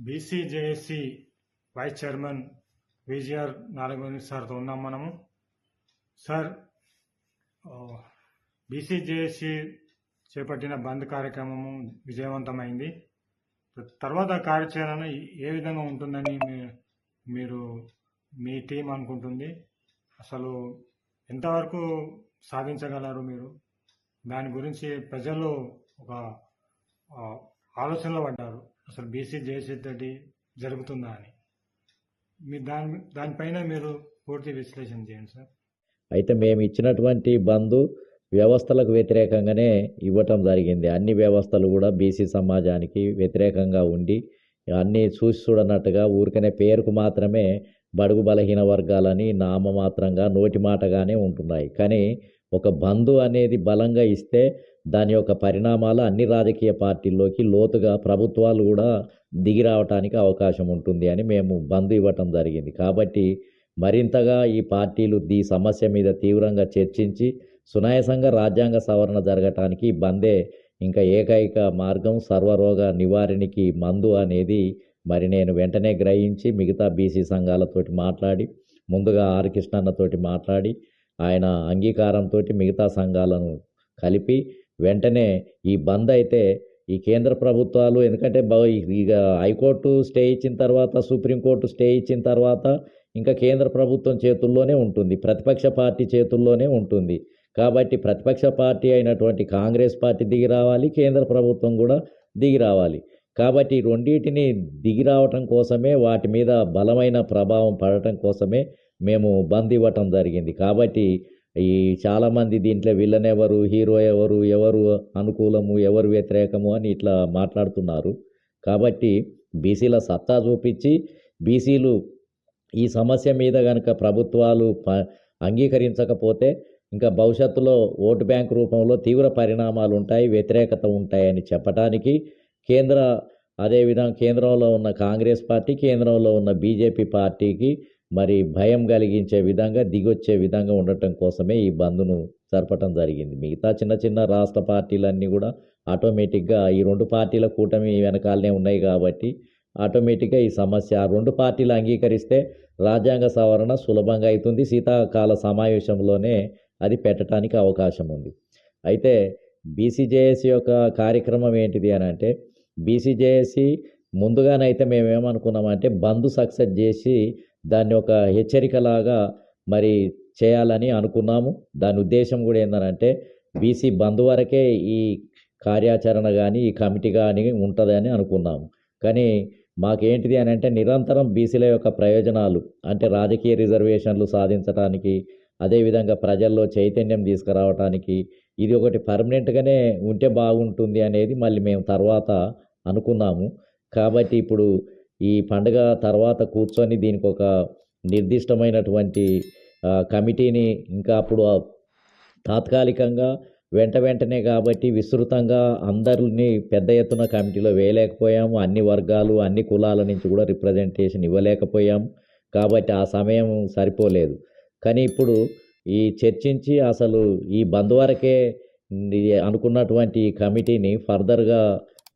BCJAC vice chairman VGR Narayana సార్తో ఉన్నాం మనము. సార్ బీసీజేఏసీ చేపట్టిన బంద్ కార్యక్రమము విజయవంతమైంది. తర్వాత కార్యాచరణ ఏ విధంగా ఉంటుందని మీరు మీ టీం అనుకుంటుంది? అసలు ఎంతవరకు సాధించగలరు మీరు? దాని గురించి ప్రజలు ఒక ఆలోచనలో పడ్డారు. అసలు బీసీ జేసీ జరుగుతుందా అని. మీ దాని దానిపైన మీరు పూర్తి విశ్లేషణ చేయండి సార్. అయితే మేము ఇచ్చినటువంటి బంధు వ్యవస్థలకు వ్యతిరేకంగానే ఇవ్వటం జరిగింది. అన్ని వ్యవస్థలు కూడా బీసీ సమాజానికి వ్యతిరేకంగా ఉండి అన్నీ చూసి చూడనట్టుగా ఊరికనే పేరుకు మాత్రమే బడుగు బలహీన వర్గాలని నామమాత్రంగా నోటి మాటగానే ఉంటున్నాయి. కానీ ఒక బంధు అనేది బలంగా ఇస్తే దాని యొక్క పరిణామాలు అన్ని రాజకీయ పార్టీల్లోకి లోతుగా ప్రభుత్వాలు కూడా దిగిరావటానికి అవకాశం ఉంటుంది అని మేము బంధు ఇవ్వటం జరిగింది. కాబట్టి మరింతగా ఈ పార్టీలు ఈ సమస్య మీద తీవ్రంగా చర్చించి సునాయాసంగా రాజ్యాంగ సవరణ జరగటానికి బందే ఇంకా ఏకైక మార్గం సర్వరోగ నివారణకి మందు అనేది మరి నేను వెంటనే గ్రహించి మిగతా బీసీ సంఘాలతోటి మాట్లాడి ముందుగా ఆర్ కృష్ణన్నతోటి మాట్లాడి ఆయన అంగీకారంతో మిగతా సంఘాలను కలిపి వెంటనే ఈ బంద్ అయితే ఈ కేంద్ర ప్రభుత్వాలు ఎందుకంటే బ- ఇక హైకోర్టు స్టే ఇచ్చిన తర్వాత సుప్రీంకోర్టు స్టే ఇచ్చిన తర్వాత ఇంకా కేంద్ర ప్రభుత్వం చేతుల్లోనే ఉంటుంది. ప్రతిపక్ష పార్టీ చేతుల్లోనే ఉంటుంది. కాబట్టి ప్రతిపక్ష పార్టీ అయినటువంటి కాంగ్రెస్ పార్టీ దిగి రావాలి కేంద్ర ప్రభుత్వం కూడా దిగి రావాలి. కాబట్టి రెండింటిని దిగి రావటం కోసమే వాటి మీద బలమైన ప్రభావం పడటం కోసమే మేము బంద్ ఇవ్వటం జరిగింది. కాబట్టి ఈ చాలామంది దీంట్లో విలన్ ఎవరు హీరో ఎవరు ఎవరు అనుకూలము ఎవరు వ్యతిరేకము అని ఇట్లా మాట్లాడుతున్నారు. కాబట్టి బీసీల సత్తా చూపించి బీసీలు ఈ సమస్య మీద కనుక ప్రభుత్వాలు ప అంగీకరించకపోతే ఇంకా భవిష్యత్తులో ఓటు బ్యాంక్ రూపంలో తీవ్ర పరిణామాలు ఉంటాయి వ్యతిరేకత ఉంటాయని చెప్పడానికి కేంద్ర అదేవిధంగా కేంద్రంలో ఉన్న కాంగ్రెస్ పార్టీ కేంద్రంలో ఉన్న బీజేపీ పార్టీకి మరి భయం కలిగించే విధంగా దిగొచ్చే విధంగా ఉండటం కోసమే ఈ బంద్ను జరపటం జరిగింది. మిగతా చిన్న చిన్న రాష్ట్ర పార్టీలన్నీ కూడా ఆటోమేటిక్గా ఈ రెండు పార్టీల కూటమి వెనకాలనే ఉన్నాయి కాబట్టి ఆటోమేటిక్గా ఈ సమస్య ఆ రెండు పార్టీలు అంగీకరిస్తే రాజ్యాంగ సవరణ సులభంగా అవుతుంది. శీతాకాల సమావేశంలోనే అది పెట్టడానికి అవకాశం ఉంది. అయితే బీసీజేఎస్ యొక్క కార్యక్రమం ఏంటిది అని అంటే బీసీజేఎస్సి ముందుగానైతే మేము ఏమనుకున్నామంటే బంద్ సక్సెస్ చేసి దాన్ని ఒక హెచ్చరికలాగా మరి చేయాలని అనుకున్నాము. దాని ఉద్దేశం కూడా ఏంటంటే బీసీ బంద్ వరకే ఈ కార్యాచరణ కానీ ఈ కమిటీ కానీ ఉంటుందని అనుకున్నాము. కానీ మాకేంటిది అని అంటే నిరంతరం బీసీల యొక్క ప్రయోజనాలు అంటే రాజకీయ రిజర్వేషన్లు సాధించడానికి అదేవిధంగా ప్రజల్లో చైతన్యం తీసుకురావటానికి ఇది ఒకటి పర్మనెంట్గానే ఉంటే బాగుంటుంది అనేది మళ్ళీ మేము తర్వాత అనుకున్నాము. కాబట్టి ఇప్పుడు ఈ పండుగ తర్వాత కూర్చొని దీనికి ఒక నిర్దిష్టమైనటువంటి కమిటీని ఇంకా అప్పుడు తాత్కాలికంగా వెంట వెంటనే కాబట్టి విస్తృతంగా అందరిని పెద్ద ఎత్తున కమిటీలో వేయలేకపోయాము. అన్ని వర్గాలు అన్ని కులాల నుంచి కూడా రిప్రజెంటేషన్ ఇవ్వలేకపోయాము కాబట్టి ఆ సమయం సరిపోలేదు. కానీ ఇప్పుడు ఈ చర్చించి అసలు ఈ బంద్ వరకే అనుకున్నటువంటి కమిటీని ఫర్దర్గా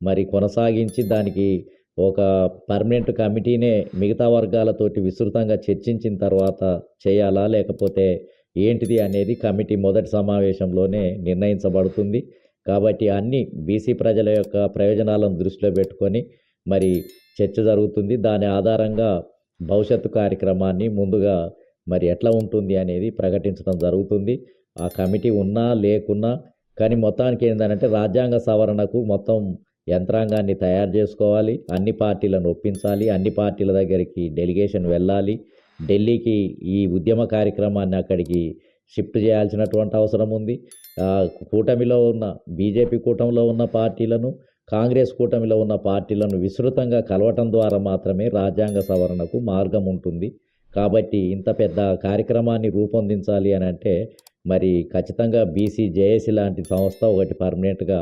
మరి కొనసాగించి దానికి ఒక పర్మనెంట్ కమిటీనే మిగతా వర్గాలతోటి విస్తృతంగా చర్చించిన తర్వాత చేయాలా లేకపోతే ఏంటిది అనేది కమిటీ మొదటి సమావేశంలోనే నిర్ణయించబడుతుంది. కాబట్టి అన్ని బీసీ ప్రజల యొక్క ప్రయోజనాలను దృష్టిలో పెట్టుకొని మరి చర్చ జరుగుతుంది. దాని ఆధారంగా భవిష్యత్తు కార్యక్రమాన్ని ముందుగా మరి ఎట్లా ఉంటుంది అనేది ప్రకటించడం జరుగుతుంది. ఆ కమిటీ ఉన్నా లేకున్నా కానీ మొత్తానికి ఏంటంటే రాజ్యాంగ సవరణకు మొత్తం యంత్రాంగాన్ని తయారు చేసుకోవాలి అన్ని పార్టీలను ఒప్పించాలి అన్ని పార్టీల దగ్గరికి డెలిగేషన్ వెళ్ళాలి. ఢిల్లీకి ఈ ఉద్యమ కార్యక్రమాన్ని అక్కడికి షిఫ్ట్ చేయాల్సినటువంటి అవసరం ఉంది. కూటమిలో ఉన్న బీజేపీ కూటమిలో ఉన్న పార్టీలను కాంగ్రెస్ కూటమిలో ఉన్న పార్టీలను విస్తృతంగా కలవటం ద్వారా మాత్రమే రాజ్యాంగ సవరణకు మార్గం ఉంటుంది. కాబట్టి ఇంత పెద్ద కార్యక్రమాన్ని రూపొందించాలి అని అంటే మరి ఖచ్చితంగా బీసీ జేఏసీ లాంటి సంస్థ ఒకటి పర్మనెంట్గా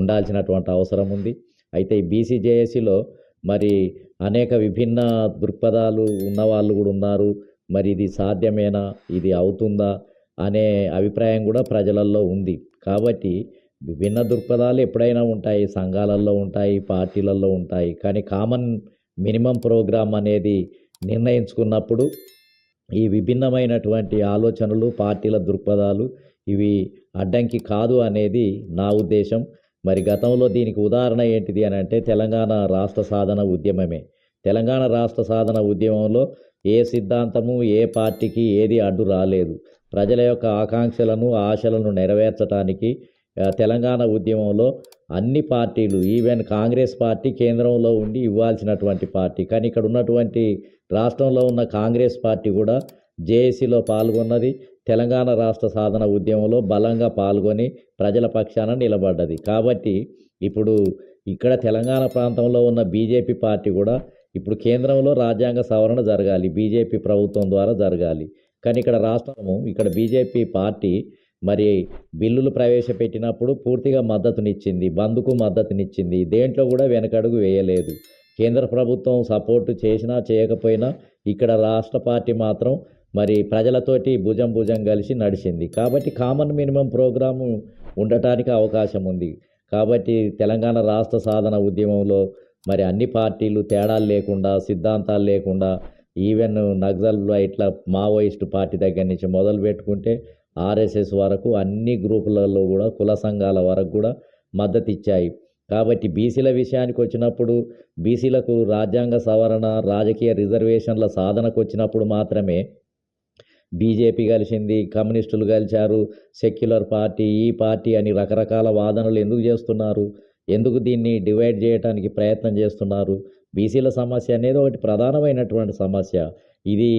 ఉండాల్సినటువంటి అవసరం ఉంది. అయితే ఈ బీసీజేఏసీలో మరి అనేక విభిన్న దృక్పథాలు ఉన్నవాళ్ళు కూడా ఉన్నారు. మరి ఇది సాధ్యమేనా? ఇది అవుతుందా? అనే అభిప్రాయం కూడా ప్రజలలో ఉంది. కాబట్టి విభిన్న దృక్పథాలు ఎప్పుడైనా ఉంటాయి. సంఘాలలో ఉంటాయి పార్టీలలో ఉంటాయి. కానీ కామన్ మినిమం ప్రోగ్రామ్ అనేది నిర్ణయించుకున్నప్పుడు ఈ విభిన్నమైనటువంటి ఆలోచనలు పార్టీల దృక్పథాలు ఇవి అడ్డంకి కాదు అనేది నా ఉద్దేశం. మరి గతంలో దీనికి ఉదాహరణ ఏంటిది అని అంటే తెలంగాణ రాష్ట్ర సాధన ఉద్యమమే. తెలంగాణ రాష్ట్ర సాధన ఉద్యమంలో ఏ సిద్ధాంతము ఏ పార్టీకి ఏది అడ్డు రాలేదు. ప్రజల యొక్క ఆకాంక్షలను ఆశలను నెరవేర్చడానికి తెలంగాణ ఉద్యమంలో అన్ని పార్టీలు ఈవెన్ కాంగ్రెస్ పార్టీ కేంద్రంలో ఉండి ఇవ్వాల్సినటువంటి పార్టీ. కానీ ఇక్కడ ఉన్నటువంటి రాష్ట్రంలో ఉన్న కాంగ్రెస్ పార్టీ కూడా జేఏసీలో పాల్గొన్నది. తెలంగాణ రాష్ట్ర సాధన ఉద్యమంలో బలంగా పాల్గొని ప్రజల పక్షాన నిలబడ్డది. కాబట్టి ఇప్పుడు ఇక్కడ తెలంగాణ ప్రాంతంలో ఉన్న బీజేపీ పార్టీ కూడా ఇప్పుడు కేంద్రంలో రాజ్యాంగ సవరణ జరగాలి. బీజేపీ ప్రభుత్వం ద్వారా జరగాలి. కానీ ఇక్కడ రాష్ట్రము ఇక్కడ బీజేపీ పార్టీ మరి బిల్లులు ప్రవేశపెట్టినప్పుడు పూర్తిగా మద్దతునిచ్చింది. బంద్కు మద్దతునిచ్చింది. దేంట్లో కూడా వెనకడుగు వేయలేదు. కేంద్ర ప్రభుత్వం సపోర్టు చేసినా చేయకపోయినా ఇక్కడ రాష్ట్ర పార్టీ మాత్రం మరి ప్రజలతోటి భుజం భుజం కలిసి నడిచింది. కాబట్టి కామన్ మినిమం ప్రోగ్రాము ఉండటానికి అవకాశం ఉంది. కాబట్టి తెలంగాణ రాష్ట్ర సాధన ఉద్యమంలో మరి అన్ని పార్టీలు తేడాలు లేకుండా సిద్ధాంతాలు లేకుండా ఈవెన్ నక్సల్ ఇట్లా మావోయిస్ట్ పార్టీ దగ్గర నుంచి మొదలు పెట్టుకుంటే ఆర్ఎస్ఎస్ వరకు అన్ని గ్రూపులలో కూడా కుల సంఘాల వరకు కూడా మద్దతు ఇచ్చాయి. కాబట్టి బీసీల విషయానికి వచ్చినప్పుడు బీసీలకు రాజ్యాంగ సవరణ రాజకీయ రిజర్వేషన్ల సాధనకు వచ్చినప్పుడు మాత్రమే బీజేపీ కలిసింది కమ్యూనిస్టులు కలిశారు సెక్యులర్ పార్టీ ఈ పార్టీ అని రకరకాల వాదనలు ఎందుకు చేస్తున్నారు? ఎందుకు దీన్ని డివైడ్ చేయడానికి ప్రయత్నం చేస్తున్నారు? బీసీల సమస్య అనేది ఒకటి ప్రధానమైనటువంటి సమస్య. ఇది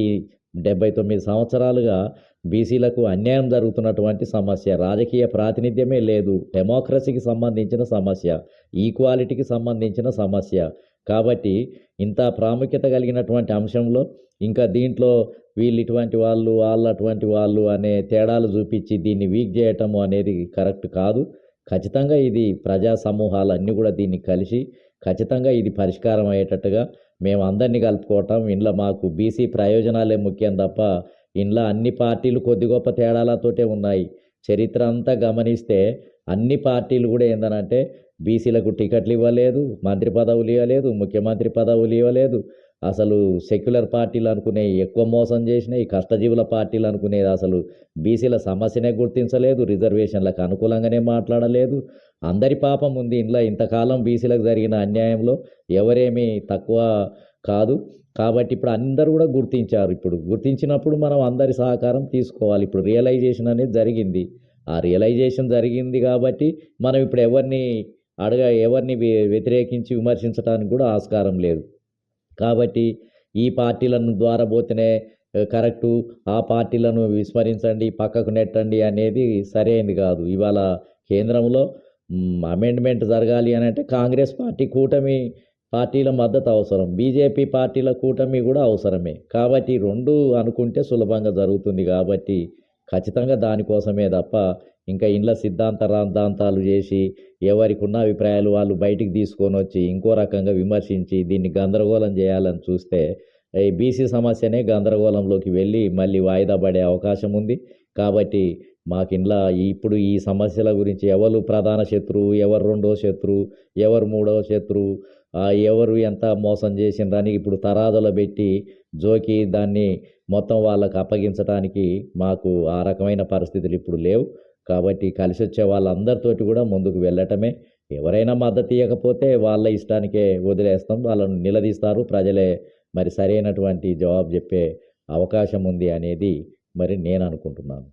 డెబ్బై తొమ్మిది సంవత్సరాలుగా బీసీలకు అన్యాయం జరుగుతున్నటువంటి సమస్య. రాజకీయ ప్రాతినిధ్యమే లేదు. డెమోక్రసీకి సంబంధించిన సమస్య. ఈక్వాలిటీకి సంబంధించిన సమస్య. కాబట్టి ఇంత ప్రాముఖ్యత కలిగినటువంటి అంశంలో ఇంకా దీంట్లో వీళ్ళు ఇటువంటి వాళ్ళు వాళ్ళు అటువంటి వాళ్ళు అనే తేడాలు చూపించి దీన్ని వీక్ చేయటము అనేది కరెక్ట్ కాదు. ఖచ్చితంగా ఇది ప్రజా సమూహాలు అన్నీ కూడా దీన్ని కలిసి ఖచ్చితంగా ఇది పరిష్కారం అయ్యేటట్టుగా మేము అందరినీ కలుపుకోవటం. ఇంట్లో మాకు బీసీ ప్రయోజనాలే ముఖ్యం తప్ప ఇంట్లో అన్ని పార్టీలు కొద్ది గొప్ప తేడాలతోటే ఉన్నాయి. చరిత్ర అంతా గమనిస్తే అన్ని పార్టీలు కూడా ఏందనంటే బీసీలకు టికెట్లు ఇవ్వలేదు మంత్రి పదవులు ఇవ్వలేదు ముఖ్యమంత్రి పదవులు ఇవ్వలేదు. అసలు సెక్యులర్ పార్టీలు అనుకునే ఎక్కువ మోసం చేసినాయి కష్టజీవుల పార్టీలు అనుకునేది అసలు బీసీల సమస్యనే గుర్తించలేదు రిజర్వేషన్లకు అనుకూలంగానే మాట్లాడలేదు. అందరి పాపం ఉంది ఇంట్లో. ఇంతకాలం బీసీలకు జరిగిన అన్యాయంలో ఎవరేమీ తక్కువ కాదు. కాబట్టి ఇప్పుడు అందరూ కూడా గుర్తించారు. ఇప్పుడు గుర్తించినప్పుడు మనం అందరి సహకారం తీసుకోవాలి. ఇప్పుడు రియలైజేషన్ అనేది జరిగింది. ఆ రియలైజేషన్ జరిగింది కాబట్టి మనం ఇప్పుడు ఎవరిని అడగ ఎవరిని వ్యతిరేకించి విమర్శించడానికి కూడా ఆస్కారం లేదు. కాబట్టి ఈ పార్టీలను ద్వారా పోతేనే కరెక్టు. ఆ పార్టీలను విస్మరించండి పక్కకు నెట్టండి అనేది సరైనది కాదు. ఇవాళ కేంద్రంలో అమెండ్మెంట్ జరగాలి అని అంటే కాంగ్రెస్ పార్టీ కూటమి పార్టీల మద్దతు అవసరం. బీజేపీ పార్టీల కూటమి కూడా అవసరమే. కాబట్టి రెండు అనుకుంటే సులభంగా జరుగుతుంది కాబట్టి ఖచ్చితంగా దానికోసమే తప్ప ఇంకా ఇంట్లో సిద్ధాంత రాద్ధాంతాలు చేసి ఎవరికి ఉన్న అభిప్రాయాలు వాళ్ళు బయటికి తీసుకొని వచ్చి ఇంకో రకంగా విమర్శించి దీన్ని గందరగోళం చేయాలని చూస్తే ఈ బీసీ సమస్యనే గందరగోళంలోకి వెళ్ళి మళ్ళీ వాయిదా పడే అవకాశం ఉంది. కాబట్టి మాకు ఇంట్లో ఇప్పుడు ఈ సమస్యల గురించి ఎవరు ప్రధాన శత్రువు ఎవరు రెండో శత్రువు ఎవరు మూడో శత్రువు ఎవరు ఎంత మోసం చేసిందని ఇప్పుడు తరాదులు పెట్టి జోకి దాన్ని మొత్తం వాళ్ళకు అప్పగించడానికి మాకు ఆ రకమైన పరిస్థితులు ఇప్పుడు లేవు. కాబట్టి కలిసి వచ్చే వాళ్ళందరితోటి కూడా ముందుకు వెళ్ళటమే. ఎవరైనా మద్దతు ఇవ్వకపోతే వాళ్ళ ఇష్టానికే వదిలేస్తాం. వాళ్ళను నిలదీస్తారు. ప్రజలే మరి సరైనటువంటి జవాబు చెప్పే అవకాశం ఉంది అనేది మరి నేను అనుకుంటున్నాను.